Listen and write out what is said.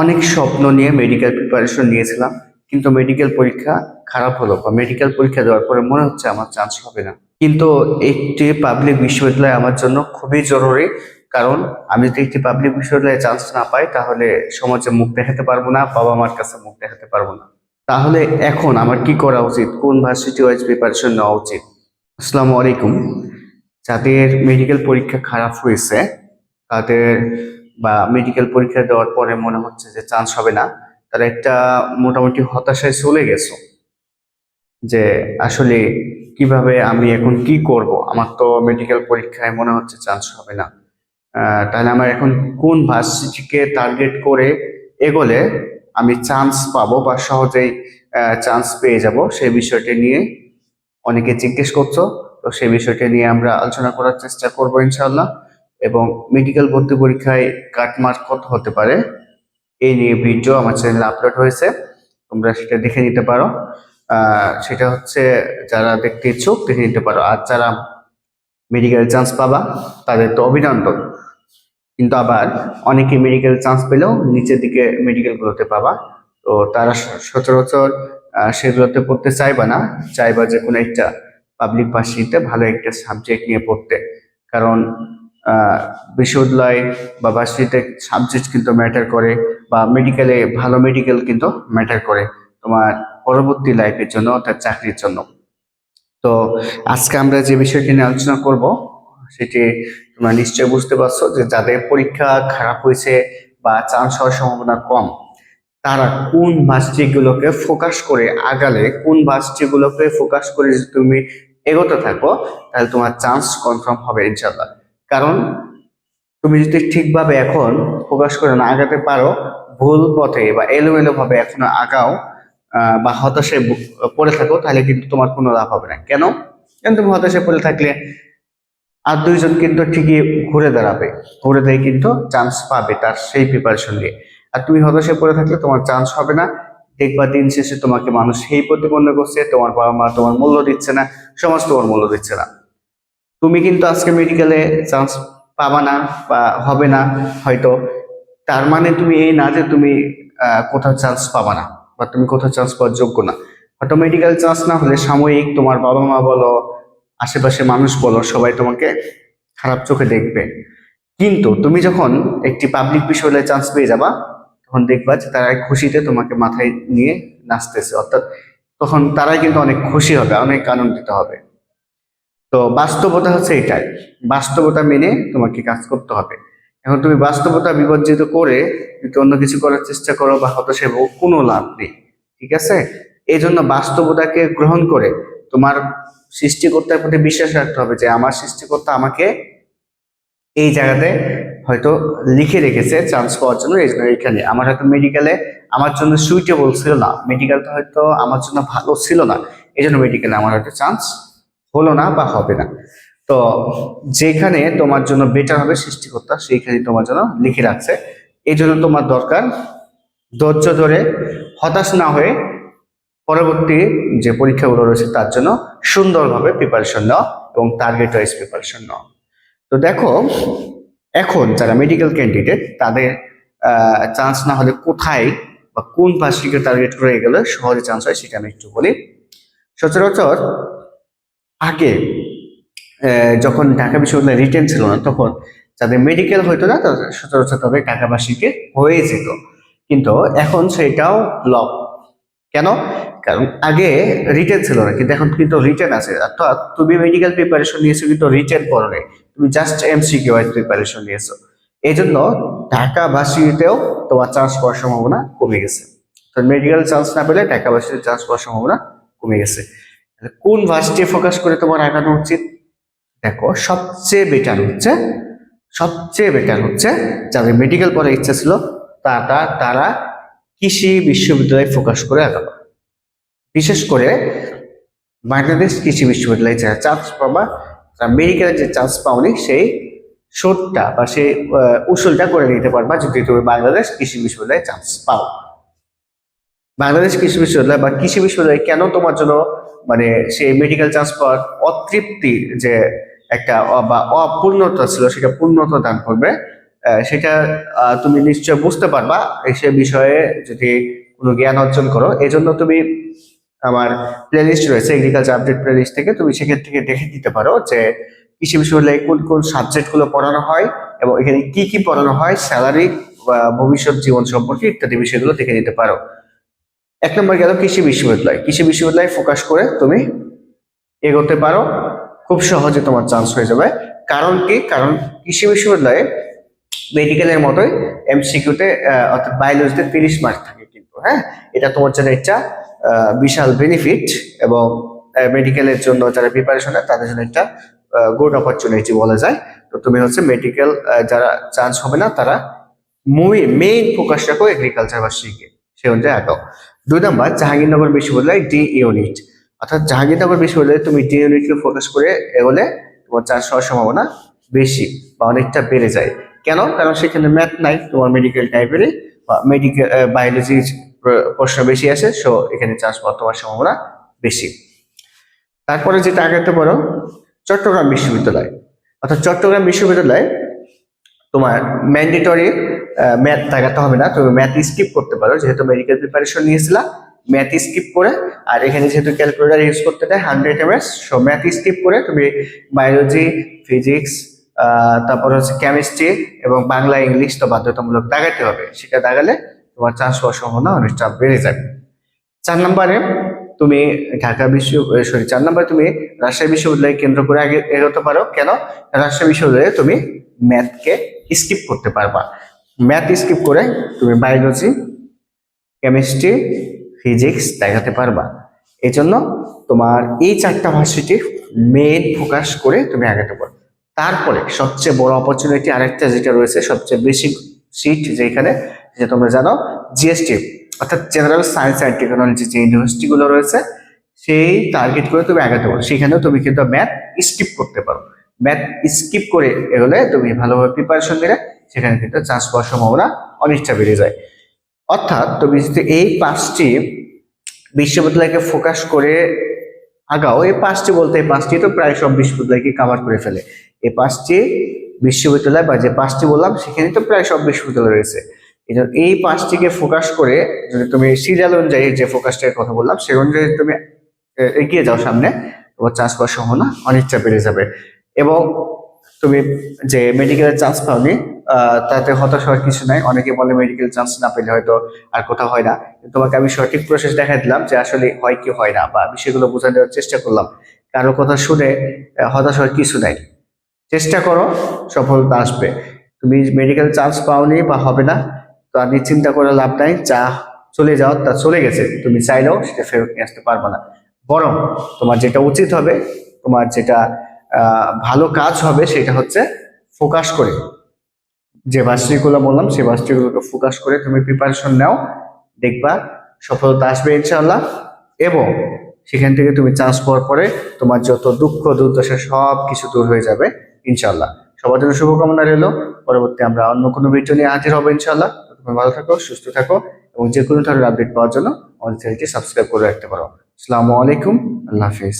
অনেক স্বপ্ন নিয়ে মেডিকেল প্রিপারেশন নিয়েছিলাম, কিন্তু মেডিকেল পরীক্ষা খারাপ হলো বা মেডিকেল পরীক্ষা দেওয়ার পরে মনে হচ্ছে আমার চান্স হবে না। কিন্তু একটি পাবলিক বিশ্ববিদ্যালয় আমার জন্য খুবই জরুরি, কারণ আমি যদি একটি পাবলিক বিশ্ববিদ্যালয়ে চান্স না পাই, তাহলে সমাজে মুখ দেখাতে পারব না, বাবা মার কাছে মুখ দেখাতে পারব না। তাহলে এখন আমার কি করা উচিত? কোন ভার্সিটি ওয়াইজ প্রিপারেশন নেওয়া উচিত? আসসালামু আলাইকুম। যাদের মেডিকেল পরীক্ষা খারাপ হয়েছে, তাদের বা মেডিকেল পরীক্ষা দেওয়ার পরে মনে হচ্ছে যে চান্স হবে না তারা একটা মোটামুটি হতাশায় চলে গেছো যে আসলে কীভাবে আমি এখন কি করব? আমার তো মেডিকেল পরীক্ষায় মনে হচ্ছে চান্স হবে না। তাহলে আমার এখন কোন ভার্সিটিকে টার্গেট করে এগোলে আমি চান্স পাবো বা সহজেই চান্স পেয়ে যাব? সেই বিষয়টি নিয়ে অনেকে জিজ্ঞেস করছ। তো সেই বিষয়টি নিয়ে আমরা আলোচনা করার চেষ্টা করব ইনশাল্লাহ এবং মেডিকেল ভর্তি পরীক্ষায় কাটমার্ক কত হতে পারে, এই নিয়ে ভিডিও আমার চ্যানেলে আপলোড হয়েছে, তোমরা সেটা দেখে নিতে পারো। সেটা হচ্ছে যারা দেখতে ইচ্ছুক দেখে নিতে পারো। আর যারা মেডিকেল চান্স পাবা, তাদের তো অভিনন্দন। কিন্তু আবার অনেকে মেডিকেল চান্স পেলেও নিচের দিকে মেডিকেলগুলোতে পাবা। তো তারা সচরাচর সেগুলোতে পড়তে চাইবা না। চাইবা যে কোনো একটা পাবলিক ভার্সিটিতে ভালো একটা সাবজেক্ট নিয়ে পড়তে। কারণ বিশ্ববিদ্যালয় বা ভার্সিটিতে সাবজেক্ট কিন্তু ম্যাটার করে বা মেডিকেলে ভালো মেডিকেল কিন্তু ম্যাটার করে তোমার পরবর্তী লাইফের জন্য অর্থাৎ চাকরির জন্য। তো আজকে আমরা যে বিষয়টি নিয়ে আলোচনা করব, সেটি তোমরা নিশ্চয়ই বুঝতে পারছ যে যাদের পরীক্ষা খারাপ হয়েছে বা চান্স হওয়ার সম্ভাবনা কম, তারা কোন ভার্সিটিগুলোকে ফোকাস করে আগালে, কোন ভার্সিটিগুলোকে ফোকাস করে যদি তুমি এগোতে থাকো, তাহলে তোমার চান্স কনফার্ম হবে ইনশাল্লাহ কারণ তুমি যদি ঠিকভাবে এখন প্রকাশ করে না আগাতে পারো, ভুল পথে বা এলোমেলো ভাবে এখনও আগাও বা হতাশায় পড়ে থাকো, তাহলে কিন্তু তোমার কোনো লাভ হবে না। কেন? কেন তুমি হতাশায় পড়ে থাকলে? আর দুইজন কিন্তু ঠিকই ঘুরে দাঁড়াবে। ঘুরে দিয়ে কিন্তু চান্স পাবে তার সেই প্রিপারেশন দিয়ে আর তুমি হতাশায় পড়ে থাকলে তোমার চান্স হবে না। দেখবা দিন শেষে তোমাকে মানুষ সেই প্রতিপন্ন করছে, তোমার বাবা মা তোমার মূল্য দিচ্ছে না সমাজ তোমার মূল্য দিচ্ছে না। তুমি কিন্তু আজকে মেডিকেলে চান্স পাবা না বা হবে না হয়তো। তার মানে তুমি এই না যে তুমি কোথাও চান্স পাবা না বা তুমি কোথাও চান্স পাওয়ার যোগ্য না। হয়তো মেডিকেল চান্স না হলে সাময়িক তোমার বাবা মা বলো, আশেপাশে মানুষ বলো, সবাই তোমাকে খারাপ চোখে দেখবে। কিন্তু তুমি যখন একটি পাবলিক বিশ্ববিদ্যালয়ে চান্স পেয়ে যাবা, তখন দেখবা যে তারা খুশিতে তোমাকে মাথায় নিয়ে নাচতেছে। অর্থাৎ তখন তারাই কিন্তু অনেক খুশি হবে, অনেক আনন্দিত হবে। তো বাস্তবতা হচ্ছে এটাই। বাস্তবতা মেনে তোমাকে কাজ করতে হবে। এখন তুমি বাস্তবতা বিবর্জিত করে যদি অন্য কিছু করার চেষ্টা করো বা হতাশায় ভোগ, কোনো লাভ নেই। ঠিক আছে? এই জন্য বাস্তবতাকে গ্রহণ করে তোমার সৃষ্টিকর্তার প্রতি বিশ্বাস রাখতে হবে যে আমার সৃষ্টিকর্তা আমাকে এই জায়গাতে হয়তো লিখে রেখেছে চান্স পাওয়ার জন্য এই জন্য এখানে। আমার হয়তো মেডিকেলে আমার জন্য সুইটেবল ছিল না। মেডিকেলটা হয়তো আমার জন্য ভালো ছিল না। এই জন্য মেডিকেলে আমার হয়তো চান্স হলো না বা হবে না। তো যেখানে তোমার জন্য বেটার হবে সৃষ্টিকর্তা, সেইখানে তোমার জন্য লিখে রাখছে। এই জন্য তোমার দরকার ধৈর্য ধরে হতাশ না হয়ে পরবর্তী যে পরীক্ষাগুলো রয়েছে তার জন্য সুন্দরভাবে প্রিপারেশন নেওয়া এবং টার্গেট ওয়াইজ প্রিপারেশন নেওয়া তো দেখো, এখন যারা মেডিকেল ক্যান্ডিডেট তাদের চান্স না হলে কোথায় বা কোন ভার্সিটিকে টার্গেট করে গেলে সহজে চান্স হয় সেটা আমি একটু বলি। সচরাচর আগে যখন ঢাকা বিশ্ববিদ্যালয় রিটেন ছিল না, তখন যাদের মেডিকেল হইতো না সচরাচর তাদের ঢাকা ভার্সিটি হয়ে যেত। কিন্তু এখন সেটাও ব্লক কেন? কারণ আগে রিটেন ছিল না, কিন্তু এখন কিন্তু রিটেন আছে। অর্থাৎ তুমি মেডিকেল প্রিপারেশন নিয়েছো, কিন্তু রিটেন নাই। তুমি জাস্ট এমসিকিউ ওয়াইজ প্রিপারেশন নিয়েছো। এই জন্য ঢাকাবাসীতেও তোমার চান্স পাওয়ার সম্ভাবনা কমে গেছে। তো মেডিকেল চান্স না পেলে ঢাকাবাসীতে চান্স পাওয়ার সম্ভাবনা কমে গেছে। কোন ভার্সিটি ফোকাস করে তোমার আগানো উচিত? দেখো, সবচেয়ে বেটার হচ্ছে, সবচেয়ে বেটার হচ্ছে যাদের মেডিকেল পড়ার ইচ্ছা ছিল, তারা তারা কৃষি বিশ্ববিদ্যালয়ে ফোকাস করে আগাবা। বিশেষ করে বাংলাদেশ কৃষি বিশ্ববিদ্যালয়ে যারা চান্স পাবা, তারা মেডিকেলে যে চান্স পাওনি, সেই শোধটা বা সেই উসুলটা করে নিতে পারবা যদি তুমি বাংলাদেশ কৃষি বিশ্ববিদ্যালয়ে চান্স পাও। বাংলাদেশ কৃষি বিশ্ববিদ্যালয় বা কৃষি বিশ্ববিদ্যালয় কেন তোমার জন্য মানে সেই মেডিকেল চান্স পাওয়ার অতৃপ্তি যে একটা বা অপূর্ণতা ছিল, সেটা পূর্ণতা দান করবে সেটা তুমি নিশ্চয় বুঝতে পারবা। সে বিষয়ে যদি কোনো জ্ঞান অর্জন করো এই জন্য তুমি আমার প্লেলিস্ট রয়েছে এগ্রিকালচার আপডেট প্লেলিস্ট থেকে, তুমি সেখান থেকে দেখে দিতে পারো যে কৃষি বিশ্ববিদ্যালয়ে কোন কোন সাবজেক্টগুলো পড়ানো হয় এবং এখানে কি কি পড়ানো হয় স্যালারি ভবিষ্যৎ জীবন সম্পর্কে ইত্যাদি বিষয়গুলো দেখে নিতে পারো। এক নম্বর গেল কৃষি বিশ্ববিদ্যালয়। কৃষি বিশ্ববিদ্যালয়ে ফোকাস করে তুমি এগোতে পারো। খুব সহজে তোমার চান্স হয়ে যাবে। কারণ কি? কারণ কৃষি বিশ্ববিদ্যালয়ে মেডিকেলের মতোই এমসিকিউতে অর্থাৎ বায়োলজিতে তিরিশ মার্ক থাকে কিন্তু হ্যাঁ? এটা তোমার জন্য একটা বিশাল বেনিফিট এবং মেডিকেলের জন্য যারা প্রিপারেশন নেয়, তাদের জন্য একটা গুড অপরচুনিটি বলা যায়। তো তুমি হচ্ছে মেডিকেল যারা চান্স হবে না, তারা মুই মেইন ফোকাস রাখো এগ্রিকালচার বা শিখে সে অনুযায়ী আঁকাও দুই নম্বর, জাহাঙ্গীরনগর বিশ্ববিদ্যালয় ডি ইউনিট অর্থাৎ জাহাঙ্গীরনগর বিশ্ববিদ্যালয়ে তুমি ডি ইউনিটকে ফোকাস করে এগোলে তোমার চান্স হওয়ার সম্ভাবনা বেশি বা অনেকটা বেড়ে যায়। কেন? কারণ সেখানে ম্যাথ নাই, তোমার মেডিকেল টাইপেরই বা মেডিকেল বায়োলজির প্রশ্ন বেশি আছে সো এখানে চান্স পাওয়ার তোমার সম্ভাবনা বেশি। তারপরে যেটা আগাতে পারো, চট্টগ্রাম বিশ্ববিদ্যালয়। অর্থাৎ চট্টগ্রাম বিশ্ববিদ্যালয়ে তোমার ম্যান্ডেটরি ম্যাথ লাগাতে হবে না। তুমি ম্যাথ স্কিপ করতে পারো, যেহেতু মেডিকেল প্রিপারেশন নিয়েছিলা ম্যাথ স্কিপ করে, আর এখানে যেহেতু ক্যালকুলেটার ইউজ করতে দেয় hundred M S so math skip করে তুমি বায়োলজি ফিজিক্স তারপর হচ্ছে কেমিস্ট্রি এবং বাংলা ইংলিশ তো বাধ্যতামূলক দাগাতে হবে। সেটা দাগালে তোমার চান্স হওয়ার সম্ভাবনা অনেকটা বেড়ে যাবে। চার নম্বরে তুমি ঢাকা বিশ্ব সরি চার নম্বরে তুমি রাজশাহী বিশ্ববিদ্যালয় কেন্দ্র করে আগে এগোতে পারো। কেন? রাজশাহী বিশ্ববিদ্যালয়ে তুমি ম্যাথকে স্কিপ করতে পারবা। ম্যাথ স্কিপ করে তুমি বায়োলজি কেমিস্ট্রি ফিজিক্স দেখাতে পারবা। এই জন্য তোমার এই চারটা ভার্সিটি মেন ফোকাস করে তুমি আগাতে পারো। তারপরে সবচেয়ে বড় অপরচুনিটি আরেকটা যেটা রয়েছে, সবচেয়ে বেশি সিট যেখানে যে তোমরা জানো জিএসটি অর্থাৎ জেনারেল সায়েন্স অ্যান্ড টেকনোলজি যে ইউনিভার্সিটিগুলো রয়েছে, সেই টার্গেট করে তুমি আগাতে পারো। সেখানেও তুমি কিন্তু ম্যাথ স্কিপ করতে পারো। ম্যাথ স্কিপ করে এগোলে তুমি ভালোভাবে প্রিপারেশন দিলে সেখানে কিন্তু চান্স পাওয়ার সম্ভাবনা অনেকটা বেড়ে যায়। অর্থাৎ তুমি যদি এই পাঁচটি বিশ্ববিদ্যালয়কে ফোকাস করে আগাও, এই পাঁচটি বলতে এই পাঁচটি তো প্রায় সব বিশ্ববিদ্যালয়কে কাভার করে ফেলে। এই পাঁচটি বিশ্ববিদ্যালয় বা যে পাঁচটি বললাম, সেখানে তো প্রায় সব বিশ্ববিদ্যালয় রয়েছে। এই পাঁচটিকে ফোকাস করে যদি তুমি সিরিয়াল অনুযায়ী যে ফোকাসটার কথা বললাম সে অনুযায়ী তুমি এগিয়ে যাও সামনে। তোমার চান্স পাওয়ার সম্ভাবনা অনেকটা বেড়ে যাবে। এবং তুমি যে মেডিকেলের চান্স পাওনি তাতে হতাশ হওয়ার কিছু নাই। অনেকে বলে মেডিকেল চান্স না পেলে হয়তো আর কোথাও হয় না। তোমাকে আমি সঠিক প্রসেস দেখা দিলাম যে আসলে হয় কি হয় না বা বিষয়গুলো বোঝা দেওয়ার চেষ্টা করলাম। কারও কথা শুনে হতাশ হওয়ার কিছু নাই। চেষ্টা করো, সফলতা আসবে। তুমি মেডিকেল চান্স পাওনি বা হবে না তো আর চিন্তা করে লাভ নাই, যা চলে যাও তা চলে গেছে। তুমি চাইলেও সেটা ফেরত নিয়ে আসতে পারবে না। বরং তোমার যেটা উচিত হবে, তোমার যেটা ভালো কাজ হবে সেটা হচ্ছে ফোকাস করে। যে ভার্সিটিগুলো বললাম, সেই ভার্সিটিগুলোকে ফোকাস করে তুমি প্রিপারেশন নাও, দেখবা সফলতা আসবে ইনশাল্লাহ এবং সেখান থেকে তুমি চান্স পাওয়ার পরে তোমার যত দুঃখ, দুর্দশা সব কিছু দূর হয়ে যাবে ইনশাল্লাহ সবার জন্য শুভকামনা রইল। পরবর্তী আমরা অন্য কোনো ভিডিও নিয়ে হাজির হব ইনশাল্লাহ তো তুমি ভালো থাকো, সুস্থ থাকো এবং যে কোনো ধরনের আপডেট পাওয়ার জন্য আমাদের চ্যানেলটি সাবস্ক্রাইব করে রাখতে পারো। আসসালামু আলাইকুম, আল্লাহ হাফিজ।